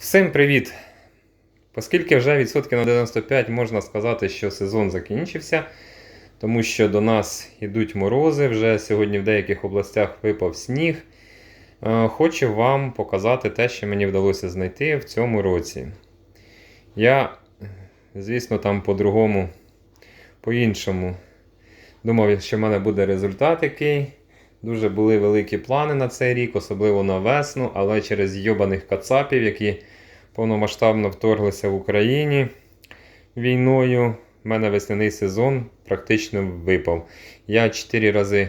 Всім привіт! Оскільки вже відсотки на 95 можна сказати, що сезон закінчився, тому що до нас йдуть морози, вже сьогодні в деяких областях випав сніг. Е, Хочу вам показати те, що мені вдалося знайти в цьому році. Я, звісно, там по-другому, по-іншому думав, що в мене буде результат який. Дуже були великі плани на цей рік, особливо на весну, але через йобаних кацапів, які повномасштабно вторглися в Україні війною, в мене весняний сезон практично випав. Я 4 рази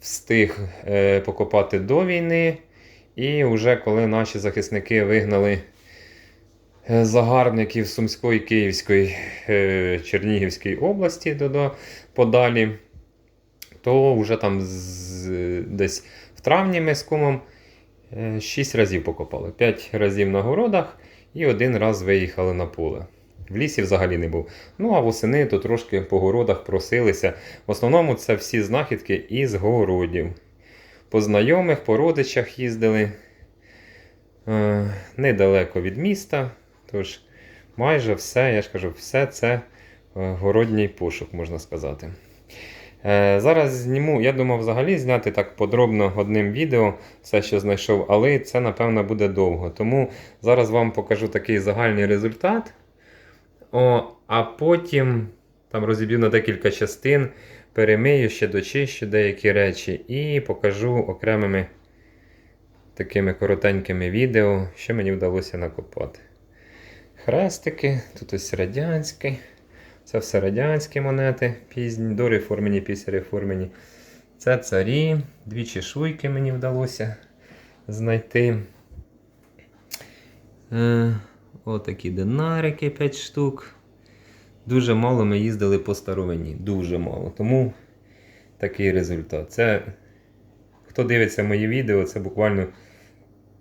встиг е, покопати до війни, і вже коли наші захисники вигнали е, загарбників Сумської, Київської, е, Чернігівської області подалі то вже там з, десь в травні ми з кумом 6 разів покопали. 5 разів на городах і один раз виїхали на поле. В лісі взагалі не був. Ну а восени то трошки по городах просилися. В основному це всі знахідки із городів. По знайомих, по родичах їздили е, недалеко від міста. Тож майже все, я ж кажу, все це е, городній пошук, можна сказати. Е, Зараз зніму, я думав взагалі зняти так подробно одним відео все, що знайшов, але це, напевно, буде довго. Тому зараз вам покажу такий загальний результат. О, а потім там розіб'ю на декілька частин, перемию, ще дочищу деякі речі і покажу окремими такими коротенькими відео, що мені вдалося накопати. Хрестики, тут ось радянський. Це все радянські монети, пізні, дореформені, після реформені. Це царі, дві чешуйки мені вдалося знайти. Е, Отакі динарики 5 штук. Дуже мало ми їздили по старовині. Дуже мало. Тому такий результат. Це, хто дивиться мої відео, це буквально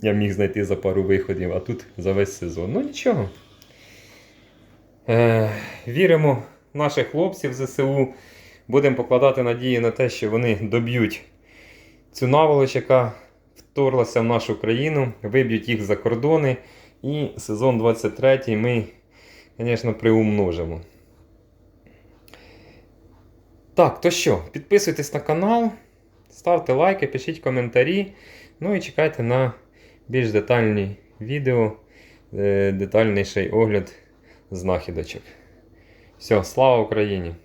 я міг знайти за пару виходів, а тут за весь сезон. Ну нічого. Е, Віримо в наших хлопців ЗСУ. Будемо покладати надії на те, що вони доб'ють цю наволоч, яка вторглася в нашу країну, виб'ють їх за кордони. І сезон 23 ми, звісно, приумножимо. Так, то що, підписуйтесь на канал, ставте лайки, пишіть коментарі. Ну і чекайте на більш детальні відео, е, детальніший огляд знахідочок. Все, слава Україні!